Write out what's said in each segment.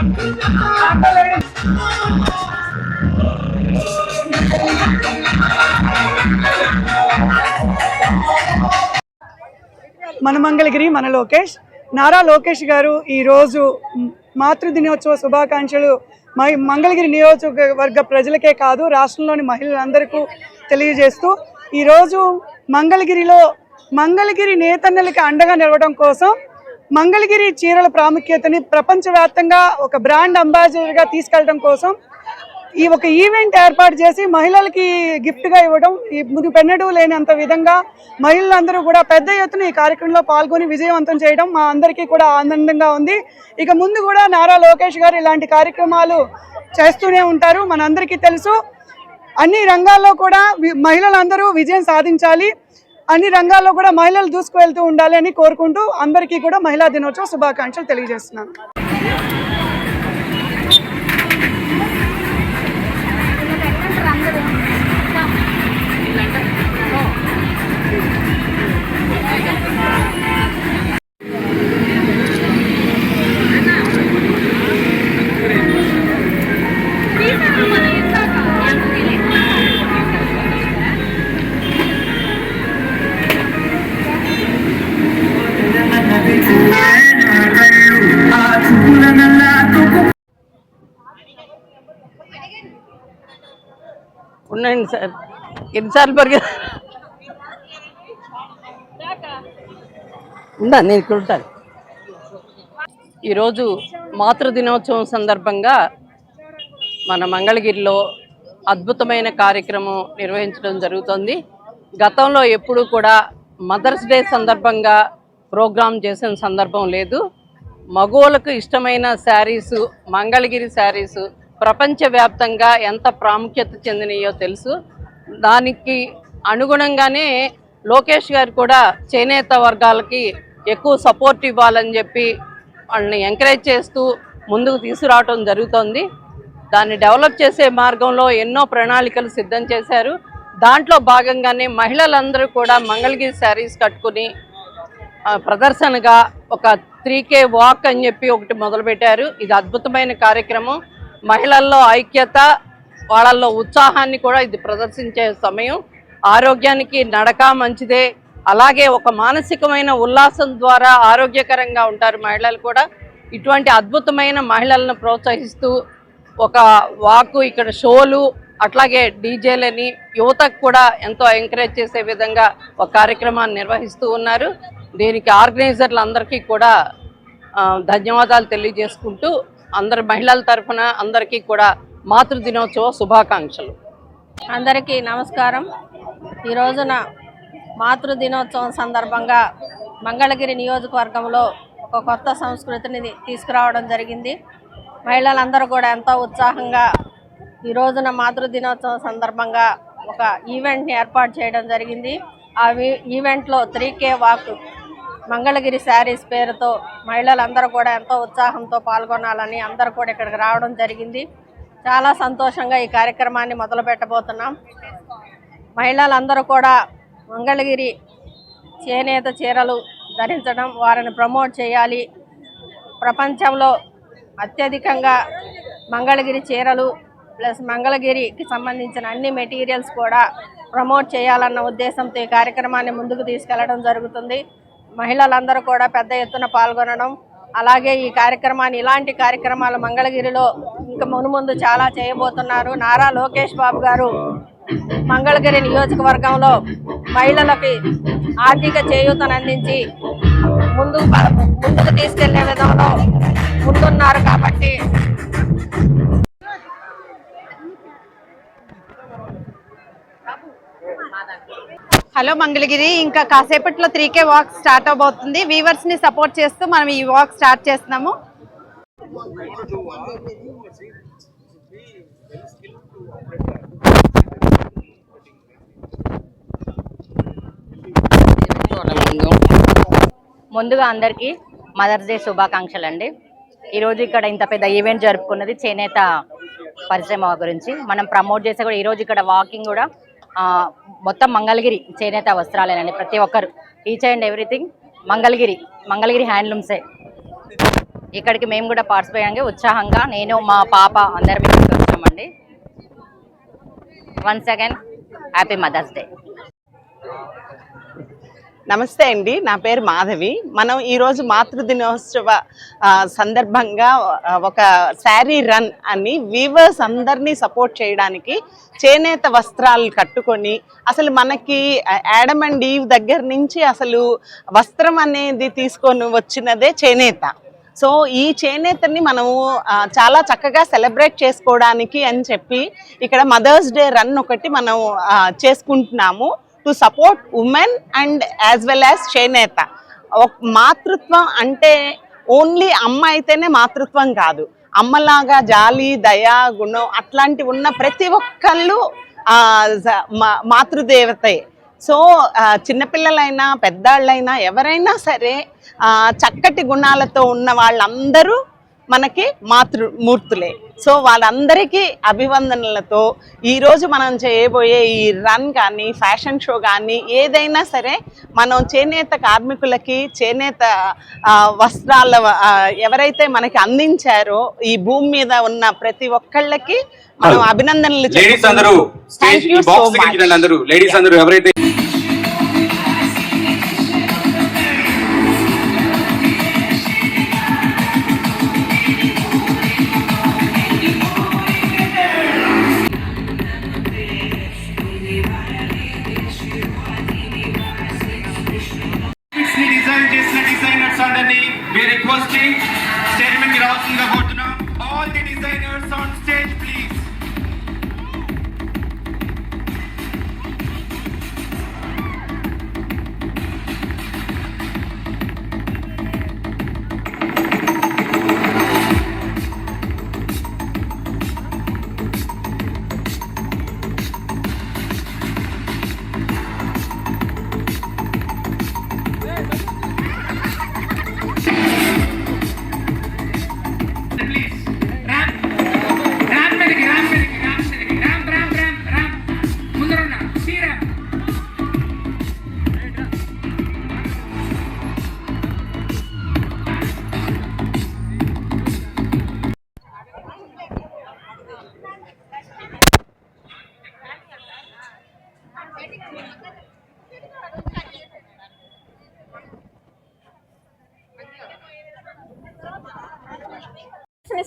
మన మంగళగిరి మన లోకేష్. నారా లోకేష్ గారు ఈరోజు మాతృదినోత్సవ శుభాకాంక్షలు. మంగళగిరి నియోజకవర్గ ప్రజలకే కాదు రాష్ట్రంలోని మహిళలందరికీ తెలియజేస్తూ ఈరోజు మంగళగిరిలో మంగళగిరి నేతన్నలకి అండగా నిలవడం కోసం మంగళగిరి చీరల ప్రాముఖ్యతని ప్రపంచవ్యాప్తంగా ఒక బ్రాండ్ అంబాసిడర్గా తీసుకెళ్ళడం కోసం ఈ ఒక ఈవెంట్ ఏర్పాటు చేసి మహిళలకి గిఫ్ట్గా ఇవ్వడం ఈ మునుపెన్నడూ లేనంత విధంగా మహిళలందరూ కూడా పెద్ద ఎత్తున ఈ కార్యక్రమంలో పాల్గొని విజయవంతం చేయడం మా అందరికీ కూడా ఆనందంగా ఉంది. ఇక ముందు కూడా నారా లోకేష్ గారు ఇలాంటి కార్యక్రమాలు చేస్తూనే ఉంటారు. మనందరికీ తెలుసు అన్ని రంగాల్లో కూడా మహిళలందరూ విజయం సాధించాలి. అన్ని రంగాల్లో కూడా మహిళలు దూసుకువెళ్తూ ఉండాలి అని కోరుకుంటూ అందరికీ కూడా మహిళా దినోత్సవ శుభాకాంక్షలు తెలియజేస్తున్నాను. ఉన్నాయండి సార్ ఎన్నిసార్లు పరిగె ఉందా? నేను ఇక్కడ ఉంటాను. ఈరోజు మాతృ దినోత్సవం సందర్భంగా మన మంగళగిరిలో అద్భుతమైన కార్యక్రమం నిర్వహించడం జరుగుతుంది. గతంలో ఎప్పుడూ కూడా మదర్స్ డే సందర్భంగా ప్రోగ్రాం చేసిన సందర్భం లేదు. మగోళ్ళకు ఇష్టమైన శారీసు మంగళగిరి శారీసు ప్రపంచవ్యాప్తంగా ఎంత ప్రాముఖ్యత చెందినయో తెలుసు. దానికి అనుగుణంగానే లోకేష్ గారు కూడా చేనేత వర్గాలకి ఎక్కువ సపోర్ట్ ఇవ్వాలని చెప్పి వాళ్ళని ఎంకరేజ్ చేస్తూ ముందుకు తీసుకురావటం జరుగుతోంది. దాన్ని డెవలప్ చేసే మార్గంలో ఎన్నో ప్రణాళికలు సిద్ధం చేశారు. దాంట్లో భాగంగానే మహిళలందరూ కూడా మంగళగిరి శారీస్ కట్టుకుని ప్రదర్శనగా ఒక త్రీ కే వాక్ అని చెప్పి ఒకటి మొదలుపెట్టారు. ఇది అద్భుతమైన కార్యక్రమం. మహిళల్లో ఐక్యత వాళ్ళల్లో ఉత్సాహాన్ని కూడా ఇది ప్రదర్శించే సమయం. ఆరోగ్యానికి నడక మంచిదే. అలాగే ఒక మానసికమైన ఉల్లాసం ద్వారా ఆరోగ్యకరంగా ఉంటారు మహిళలు కూడా. ఇటువంటి అద్భుతమైన మహిళలను ప్రోత్సహిస్తూ ఒక వాకు ఇక్కడ షోలు అట్లాగే డీజేలని యువతకు కూడా ఎంతో ఎంకరేజ్ చేసే విధంగా ఒక కార్యక్రమాన్ని నిర్వహిస్తూ ఉన్నారు. దీనికి ఆర్గనైజర్లు అందరికీ కూడా ధన్యవాదాలు తెలియజేసుకుంటూ అందరి మహిళల తరఫున అందరికీ కూడా మాతృ దినోత్సవ శుభాకాంక్షలు. అందరికీ నమస్కారం. ఈ రోజున మాతృ దినోత్సవం సందర్భంగా మంగళగిరి నియోజకవర్గంలో ఒక కొత్త సంస్కృతిని తీసుకురావడం జరిగింది. మహిళలందరూ కూడా ఎంతో ఉత్సాహంగా ఈ రోజున మాతృ దినోత్సవం సందర్భంగా ఒక ఈవెంట్ని ఏర్పాటు చేయడం జరిగింది. ఆ ఈవెంట్లో three K walk Mangalagiri saris పేరుతో మహిళలందరూ కూడా ఎంతో ఉత్సాహంతో పాల్గొనాలని అందరూ కూడా ఇక్కడికి రావడం జరిగింది. చాలా సంతోషంగా ఈ కార్యక్రమాన్ని మొదలు పెట్టబోతున్నాం. మహిళలందరూ కూడా మంగళగిరి చేనేత చీరలు ధరించడం వారిని ప్రమోట్ చేయాలి. ప్రపంచంలో అత్యధికంగా మంగళగిరి చీరలు ప్లస్ మంగళగిరికి సంబంధించిన అన్ని మెటీరియల్స్ కూడా ప్రమోట్ చేయాలన్న ఉద్దేశంతో ఈ కార్యక్రమాన్ని ముందుకు తీసుకెళ్ళడం జరుగుతుంది. మహిళలందరూ కూడా పెద్ద ఎత్తున పాల్గొనడం అలాగే ఈ కార్యక్రమాన్ని ఇలాంటి కార్యక్రమాలు మంగళగిరిలో ఇంకా మునుముందు చాలా చేయబోతున్నారు. నారా లోకేష్ బాబు గారు మంగళగిరి నియోజకవర్గంలో మహిళలకి ఆర్థిక చేయూతను అందించి ముందుకు ముందుకు తీసుకెళ్ళే విధంలో ముందున్నారు కాబట్టి. హలో మంగళగిరి ఇంకా కాసేపట్లో త్రీ కే వాక్ స్టార్ట్ అవబోతుంది. వీవర్స్ని సపోర్ట్ చేస్తూ మనం ఈ వాక్ స్టార్ట్ చేస్తున్నాము. ముందుగా అందరికీ మదర్స్ డే శుభాకాంక్షలు అండి ఈరోజు ఇక్కడ ఇంత పెద్ద ఈవెంట్ జరుపుకున్నది చేనేత పరిశ్రమ గురించి. మనం ప్రమోట్ చేసే కూడా ఈరోజు ఇక్కడ వాకింగ్ కూడా మొత్తం మంగళగిరి చేనేత వస్త్రాలేనండి. ప్రతి ఒక్కరు each and everything Mangalagiri Mangalagiri హ్యాండ్లూమ్సే ఇక్కడికి మేము కూడా పార్టిసిపేట్ ఉత్సాహంగా నేను మా పాప అందరం ఇక్కడికి వచ్చామండి one second happy mother's day నమస్తే అండి నా పేరు మాధవి. మనం ఈరోజు మాతృదినోత్సవ సందర్భంగా ఒక శారీ రన్ అని వీవర్స్ అందరినీ సపోర్ట్ చేయడానికి చేనేత వస్త్రాలు కట్టుకొని అసలు మనకి యాడమ్ అండ్ ఈవ్ దగ్గర నుంచి అసలు వస్త్రం అనేది తీసుకొని వచ్చినదే చేనేత. సో ఈ చేనేతని మనము చాలా చక్కగా సెలబ్రేట్ చేసుకోవడానికి అని చెప్పి ఇక్కడ మదర్స్ డే రన్ ఒకటి మనం చేసుకుంటున్నాము. To support women and as well as చేనేత మాతృత్వం అంటే ఓన్లీ అమ్మ అయితేనే మాతృత్వం కాదు. అమ్మలాగా జాలి దయ గుణం అట్లాంటివి ఉన్న ప్రతి ఒక్కళ్ళు మాతృదేవతే. సో చిన్నపిల్లలైనా పెద్దాళ్ళైనా ఎవరైనా సరే చక్కటి గుణాలతో ఉన్న వాళ్ళందరూ మనకి మాతృమూర్తులే సో వాళ్ళందరికీ అభివందనలతో ఈరోజు మనం చేయబోయే ఈ రన్ కానీ ఫ్యాషన్ షో కానీ ఏదైనా సరే మనం చేనేత కార్మికులకి చేనేత వస్త్రాల ఎవరైతే మనకి అందించారో ఈ భూమి మీద ఉన్న ప్రతి ఒక్కళ్ళకి మనం అభినందనలు లేడీస్ అందరూ స్టేజ్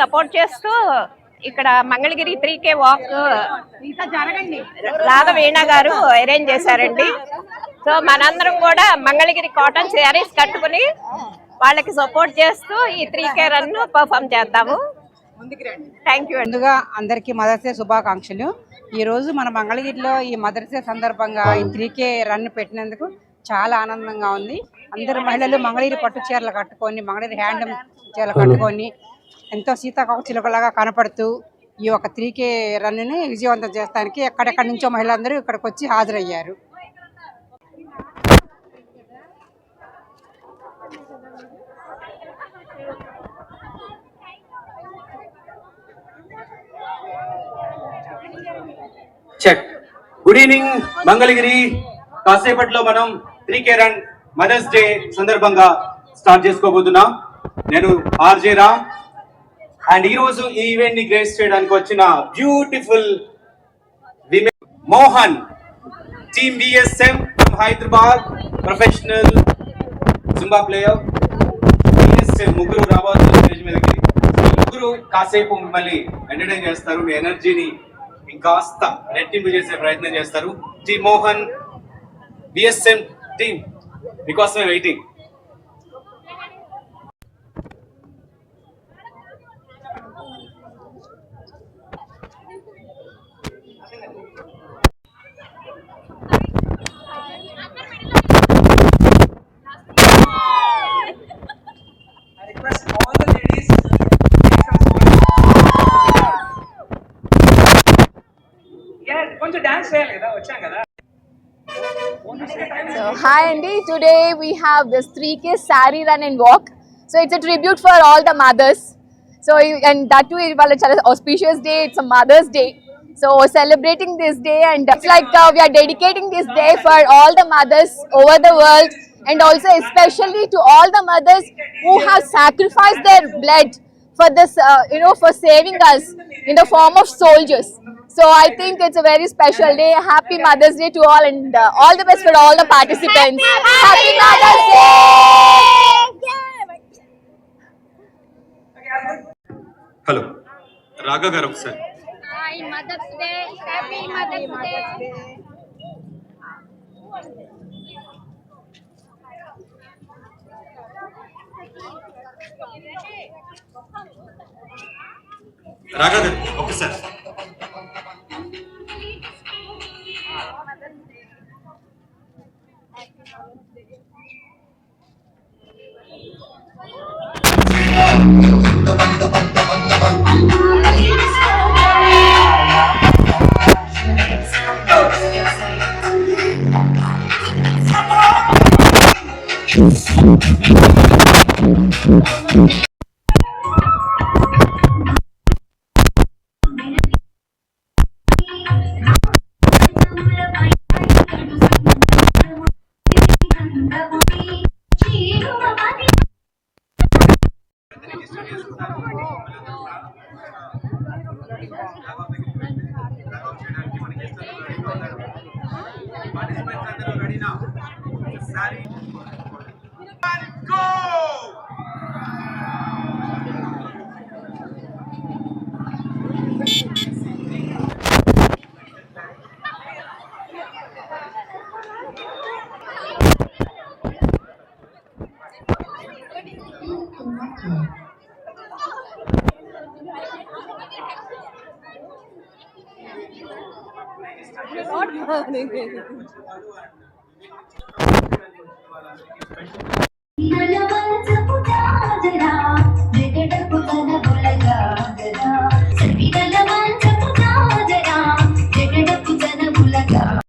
సపోర్ట్ చేస్తూ ఇక్కడ Mangalagiri three K walk Raghavena గారు అరేంజ్ చేశారండి. సో మనందరం కూడా మంగళగిరి కాటన్ శారీస్ కట్టుకుని వాళ్ళకి సపోర్ట్ చేస్తూ ఈ త్రీ కే రన్ పర్ఫామ్ చేద్దాము. థ్యాంక్ యూ ముందుగా అందరికీ మదర్స్ డే శుభాకాంక్షలు. ఈ రోజు మన మంగళగిరిలో ఈ మదర్స్ డే సందర్భంగా ఈ త్రీ కే రన్ పెట్టినందుకు చాలా ఆనందంగా ఉంది. అందరు మహిళలు మంగళగిరి పట్టు చీరలు కట్టుకొని మంగళగిరి హ్యాండ్లూమ్ చీరలు కట్టుకొని ఎంతో సీతాకోచిలుకలాగా కనపడుతూ ఈ యొక్క త్రీ కే రన్ని విజయవంతం చేస్తానికి ఎక్కడెక్కడి నుంచో మహిళలందరూ ఇక్కడికి వచ్చి హాజరయ్యారు. చెక్ గుడ్ ఈవినింగ్ మంగళగిరి కాసేపట్లో మనం three K run mother's day సందర్భంగా స్టార్ట్ చేసుకోబోతున్నాం. నేను ఆర్జే రామ్. అండ్ ఈ రోజు ఈ ఈవెంట్ని గ్రేస్ చేయడానికి వచ్చిన beautiful women Mohan team BSM Hyderabad professional zumba player BSM ముగ్గురు రాబోతున్న స్టేజ్ మీదకి. ముగ్గురు కాసేపు మిమ్మల్ని ఎంటర్టైన్ చేస్తారు మీ ఎనర్జీని ఇంకాస్త రెట్టింపు చేసే ప్రయత్నం చేస్తారు. టీ మోహన్ బిఎస్ఎం టీమ్ మీకోసమే waiting So, hi Andy, today we have this 3K Sari Run and Walk. So, it's a tribute for all the mothers. So, and that too, is an auspicious day, it's a Mother's Day. So, celebrating this day, and it's like uh, we are dedicating this day for all the mothers over the world, and also especially to all the mothers who have sacrificed their blood for this, uh, you know, for saving us in the form of soldiers. So I think it's a very special day. Happy Mother's Day to all and uh, all the best for all the participants. Happy, Happy Mother's Day! Hello, Raga Garup sir. Hi, Mother's Day. Happy Mother's Day. Raga Garup, okay sir. Oh, oh, oh, जरा।